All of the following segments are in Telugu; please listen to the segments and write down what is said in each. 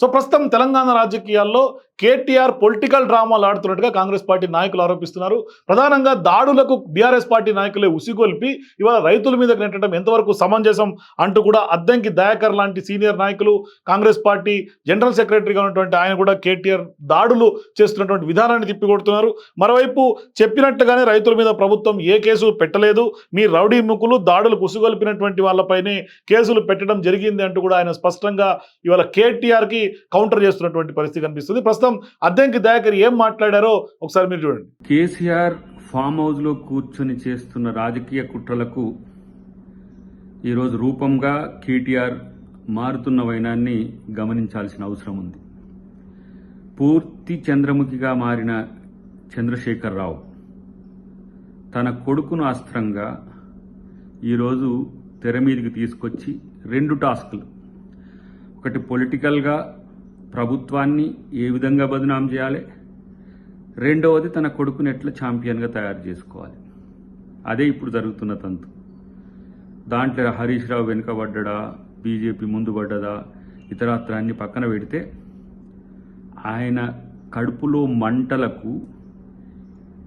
సో ప్రస్తుతం తెలంగాణ రాజకీయాల్లో కేటీఆర్ పొలిటికల్ డ్రామాలు ఆడుతున్నట్టుగా కాంగ్రెస్ పార్టీ నాయకులు ఆరోపిస్తున్నారు. ప్రధానంగా దాడులకు బీఆర్ఎస్ పార్టీ నాయకులే ఉసిగొల్పి ఇవాళ రైతుల మీద నెట్టడం ఎంతవరకు సమంజసం అంటూ కూడా అద్దంకి దయాకర్ లాంటి సీనియర్ నాయకులు కాంగ్రెస్ పార్టీ జనరల్ సెక్రటరీగా ఉన్నటువంటి ఆయన కూడా కేటీఆర్ దాడులు చేస్తున్నటువంటి విధానాన్ని తిప్పికొడుతున్నారు. మరోవైపు చెప్పినట్టుగానే రైతుల మీద ప్రభుత్వం ఏ కేసు పెట్టలేదు. మీ రౌడీ ముక్కులు దాడులకు ఉసిగొల్పినటువంటి వాళ్ళపైనే కేసులు పెట్టడం జరిగింది అంటూ కూడా ఆయన స్పష్టంగా ఇవాళ కేటీఆర్కి కౌంటర్ చేస్తున్నటువంటి పరిస్థితి కనిపిస్తుంది. ప్రస్తుతం అద్దెంకి దయాకర్ ఏం మాట్లాడారో ఒకసారి మీరు చూడండి. కేసీఆర్ ఫామ్ హౌస్లో కూర్చొని చేస్తున్న రాజకీయ కుట్రలకు ఈరోజు రూపంగా కేటీఆర్ మారుతున్న వైనాన్ని గమనించాల్సిన అవసరం ఉంది. పూర్తి చంద్రముఖిగా మారిన చంద్రశేఖరరావు తన కొడుకును అస్త్రంగా ఈరోజు తెర మీదకి తీసుకొచ్చి రెండు టాస్కులు. ఒకటి పొలిటికల్గా ప్రభుత్వాన్ని ఏ విధంగా బదనాం చేయాలి? రెండవది తన కొడుకుని ఎట్లా ఛాంపియన్గా తయారు చేసుకోవాలి? అదే ఇప్పుడు జరుగుతున్న తంతు. దాంట్లో హరీష్ రావు వెనుకబడ్డా బీజేపీ ముందు పడ్డదా? ఇతరత్రాన్ని పక్కన పెడితే ఆయన కడుపులో మంటలకు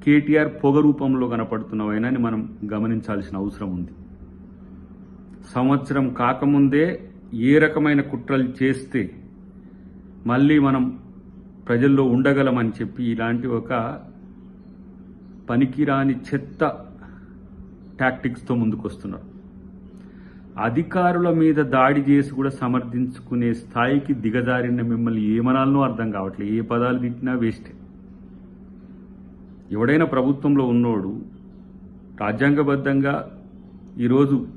కేటీఆర్ పొగ రూపంలో కనపడుతున్న మనం గమనించాల్సిన అవసరం ఉంది. సంవత్సరం కాకముందే ఏ రకమైన కుట్రలు చేస్తే మళ్ళీ మనం ప్రజల్లో ఉండగలమని చెప్పి ఇలాంటి ఒక పనికిరాని చెత్త టాక్టిక్స్తో ముందుకొస్తున్నారు. అధికారుల మీద దాడి చేసి కూడా సమర్థించుకునే స్థాయికి దిగజారిన మిమ్మల్ని ఏమనాలనో అర్థం కావట్లేదు ఏ పదాలు తిట్టినా వేస్టే ఎవడైనా ప్రభుత్వంలో ఉన్నోడు రాజ్యాంగబద్ధంగా ఈరోజు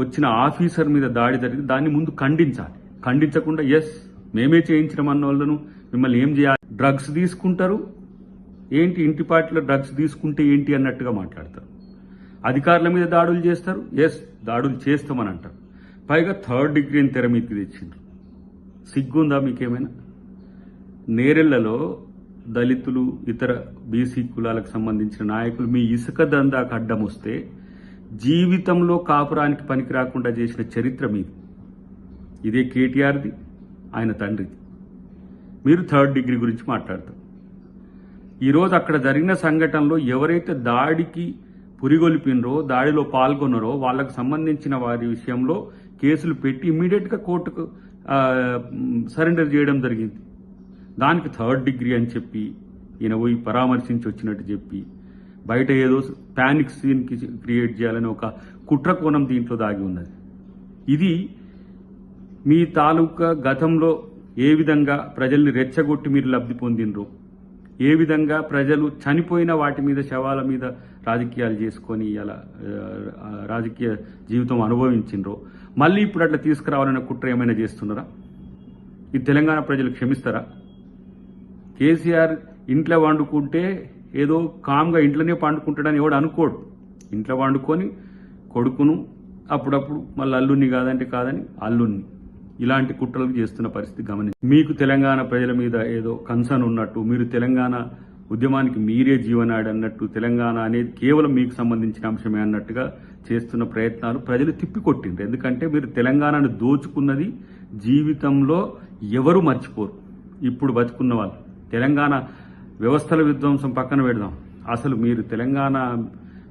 వచ్చిన ఆఫీసర్ మీద దాడి జరిగి దాన్ని ముందు ఖండించాలి. ఖండించకుండా ఎస్ మేమే చేయించడం అన్న వాళ్ళను మిమ్మల్ని ఏం చేయాలి? డ్రగ్స్ తీసుకుంటారు. ఏంటి ఇంటి పార్టీలో డ్రగ్స్ తీసుకుంటే ఏంటి అన్నట్టుగా మాట్లాడతారు. అధికారుల మీద దాడులు చేస్తారు. ఎస్ దాడులు చేస్తామని అంటారు. పైగా థర్డ్ డిగ్రీని తెర మీదకి తెచ్చిండ్రు. సిగ్గుందా మీకేమైనా? నేరెళ్ళలో దళితులు ఇతర బీసీ కులాలకు సంబంధించిన నాయకులు మీ ఇసుక దందాకు అడ్డం వస్తే జీవితంలో కాపురానికి పనికి రాకుండా చేసిన చరిత్ర మీది. ఇదే కేటీఆర్ది. ఆయన తండ్రిది మీరు థర్డ్ డిగ్రీ గురించి మాట్లాడతారు. ఈరోజు అక్కడ జరిగిన సంఘటనలో ఎవరైతే దాడికి పురిగొల్పినరో దాడిలో పాల్గొన్నారో వాళ్ళకు సంబంధించిన వారి విషయంలో కేసులు పెట్టి ఇమ్మీడియట్గా కోర్టుకు సరెండర్ చేయడం జరిగింది. దానికి థర్డ్ డిగ్రీ అని చెప్పి ఈయన పోయి పరామర్శించి వచ్చినట్టు చెప్పి బయట ఏదో ప్యానిక్ సీన్కి క్రియేట్ చేయాలని ఒక కుట్ర కోణం దీంట్లో దాగి ఉన్నది. ఇది మీ తాలూకా గతంలో ఏ విధంగా ప్రజల్ని రెచ్చగొట్టి మీరు లబ్ధి పొందినరు ఏ విధంగా ప్రజలు చనిపోయిన వాటి మీద శవాల మీద రాజకీయాలు చేసుకొని ఇలా రాజకీయ జీవితం అనుభవించిండ్రో మళ్ళీ ఇప్పుడు అట్లా తీసుకురావాలనే కుట్ర ఏమైనా చేస్తున్నారా? ఈ తెలంగాణ ప్రజలు క్షమిస్తారా? కేసీఆర్ ఇంట్లో వండుకుంటే ఏదో కామ్గా ఇంట్లోనే పండుకుంటాడని ఎవడు అనుకోడు. ఇంట్లో వండుకొని కొడుకును అప్పుడప్పుడు మళ్ళీ అల్లుని కాదంటే కాదని అల్లుని ఇలాంటి కుట్రలు చేస్తున్న పరిస్థితి గమనించి మీకు తెలంగాణ ప్రజల మీద ఏదో కన్సర్న్ ఉన్నట్టు మీరు తెలంగాణ ఉద్యమానికి మీరే జీవనాడి అన్నట్టు తెలంగాణ అనేది కేవలం మీకు సంబంధించిన అంశమే అన్నట్టుగా చేస్తున్న ప్రయత్నాలు ప్రజలు తిప్పికొట్టిండ్రు. ఎందుకంటే మీరు తెలంగాణను దోచుకున్నది జీవితంలో ఎవరు మర్చిపోరు. ఇప్పుడు బతుకున్న వాళ్ళు. తెలంగాణ వ్యవస్థల విధ్వంసం పక్కన పెడదాం. అసలు మీరు తెలంగాణ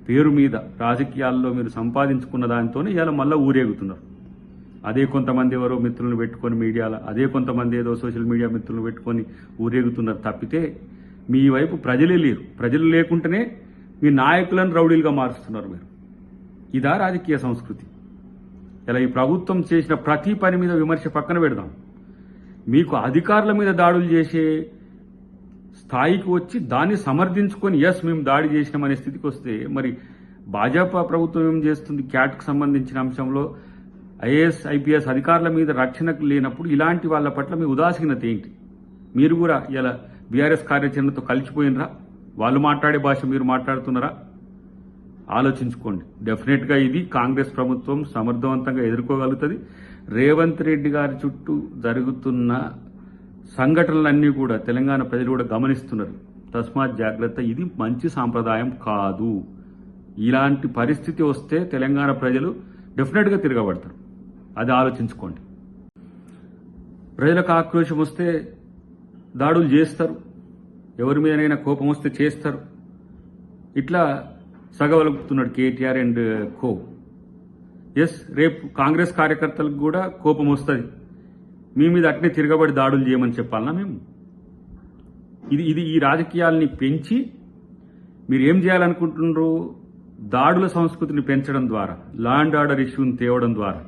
పేరు మీద రాజకీయాల్లో మీరు సంపాదించుకున్న దానితోనే ఇవాళ మళ్ళీ ఊరేగుతున్నారు. అదే కొంతమంది ఎవరో మిత్రులను పెట్టుకొని మీడియాలో అదే కొంతమంది ఏదో సోషల్ మీడియా మిత్రులను పెట్టుకొని ఊరేగుతున్నారు తప్పితే మీ వైపు ప్రజలే లేరు. ప్రజలు లేకుంటేనే మీ నాయకులను రౌడీలుగా మారుస్తున్నారు మీరు. ఇదా రాజకీయ సంస్కృతి. ఇలా ఈ ప్రభుత్వం చేసిన ప్రతి పని మీద విమర్శ పక్కన పెడదాం. మీకు అధికారుల మీద దాడులు చేసే స్థాయికి వచ్చి దాన్ని సమర్థించుకొని ఎస్ మేము దాడి చేసినామనే స్థితికి వస్తే మరి భాజపా ప్రభుత్వం ఏం చేస్తుంది? క్యాట్కు సంబంధించిన అంశంలో ఐఏఎస్ ఐపీఎస్ అధికారుల మీద రక్షణకు లేనప్పుడు ఇలాంటి వాళ్ళ పట్ల మీ ఉదాసీనత ఏంటి? మీరు కూడా ఇలా బీఆర్ఎస్ కార్యాచరణతో కలిసిపోయినరా? వాళ్ళు మాట్లాడే భాష మీరు మాట్లాడుతున్నారా? ఆలోచించుకోండి. డెఫినెట్గా ఇది కాంగ్రెస్ ప్రభుత్వం సమర్థవంతంగా ఎదుర్కోగలుగుతుంది. రేవంత్ రెడ్డి గారి చుట్టూ జరుగుతున్న సంఘటనలన్నీ కూడా తెలంగాణ ప్రజలు కూడా గమనిస్తున్నారు. తస్మాత్ జాగ్రత్త ఇది మంచి సాంప్రదాయం కాదు. ఇలాంటి పరిస్థితి వస్తే తెలంగాణ ప్రజలు డెఫినెట్గా తిరగబడతారు. అది ఆలోచించుకోండి. ప్రజలకు ఆక్రోశం వస్తే దాడులు చేస్తారు. ఎవరి మీదనైనా కోపం వస్తే చేస్తారు. ఇట్లా సగవలుపుతున్నాడు కేటీఆర్ అండ్ కో. ఎస్ రేపు కాంగ్రెస్ కార్యకర్తలకు కూడా కోపం వస్తుంది. మీ మీద అట్నే తిరగబడి దాడులు చేయమని చెప్పాలనా మేము? ఇది ఇది ఈ రాజకీయాల్ని పెంచి మీరు ఏం చేయాలనుకుంటున్నారు? దాడుల సంస్కృతిని పెంచడం ద్వారా లా అండ్ ఆర్డర్ ఇష్యూని తేవడం ద్వారా.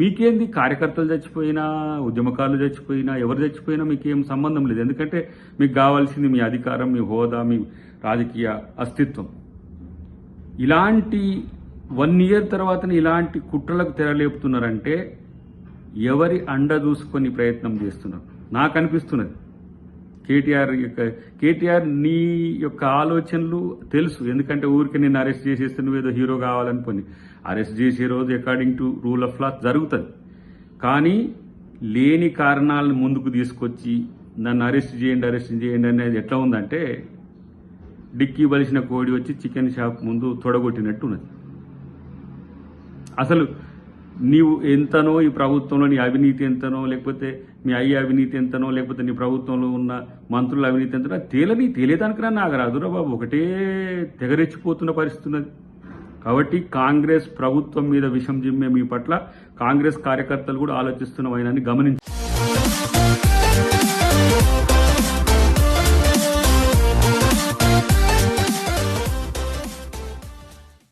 మీకేంది? కార్యకర్తలు చచ్చిపోయినా ఉద్యమకారులు చచ్చిపోయినా ఎవరు చచ్చిపోయినా మీకేం సంబంధం లేదు. ఎందుకంటే మీకు కావాల్సింది మీ అధికారం మీ హోదా మీ రాజకీయ అస్తిత్వం. ఇలాంటి వన్ ఇయర్ తర్వాత ఇలాంటి కుట్రలకు తెరలేపుతున్నారంటే ఎవరి అండ చూసుకొని ప్రయత్నం చేస్తున్నారు? నాకు అనిపిస్తున్నది. కేటీఆర్ యొక్క కేటీఆర్ నీ యొక్క ఆలోచనలు తెలుసు. ఎందుకంటే ఊరికి నేను అరెస్ట్ చేసేస్తే నువ్వేదో హీరో కావాలని అరెస్ట్ చేసే రోజు according to rule of law జరుగుతుంది. కానీ లేని కారణాలను ముందుకు తీసుకొచ్చి నన్ను అరెస్ట్ చేయండి అరెస్ట్ చేయండి అనేది ఎట్లా ఉందంటే డిక్కీ బలిసిన కోడి వచ్చి చికెన్ షాప్ ముందు తొడగొట్టినట్టు ఉన్నది. అసలు నీవు ఎంతనో ఈ ప్రభుత్వంలో నీ అవినీతి ఎంతనో లేకపోతే మీ అయ్య అవినీతి ఎంతనో లేకపోతే నీ ప్రభుత్వంలో ఉన్న మంత్రుల అవినీతి ఎంతనో తేలని తేలేదానికన్నా నాకు రాదురా బాబు. ఒకటే తెగరెచ్చిపోతున్న పరిస్థితి ఉన్నది. కాబట్టి కాంగ్రెస్ ప్రభుత్వం మీద విషం జిమ్మే మీ పట్ల కాంగ్రెస్ కార్యకర్తలు కూడా ఆలోచిస్తున్న వైనాన్ని గమనించి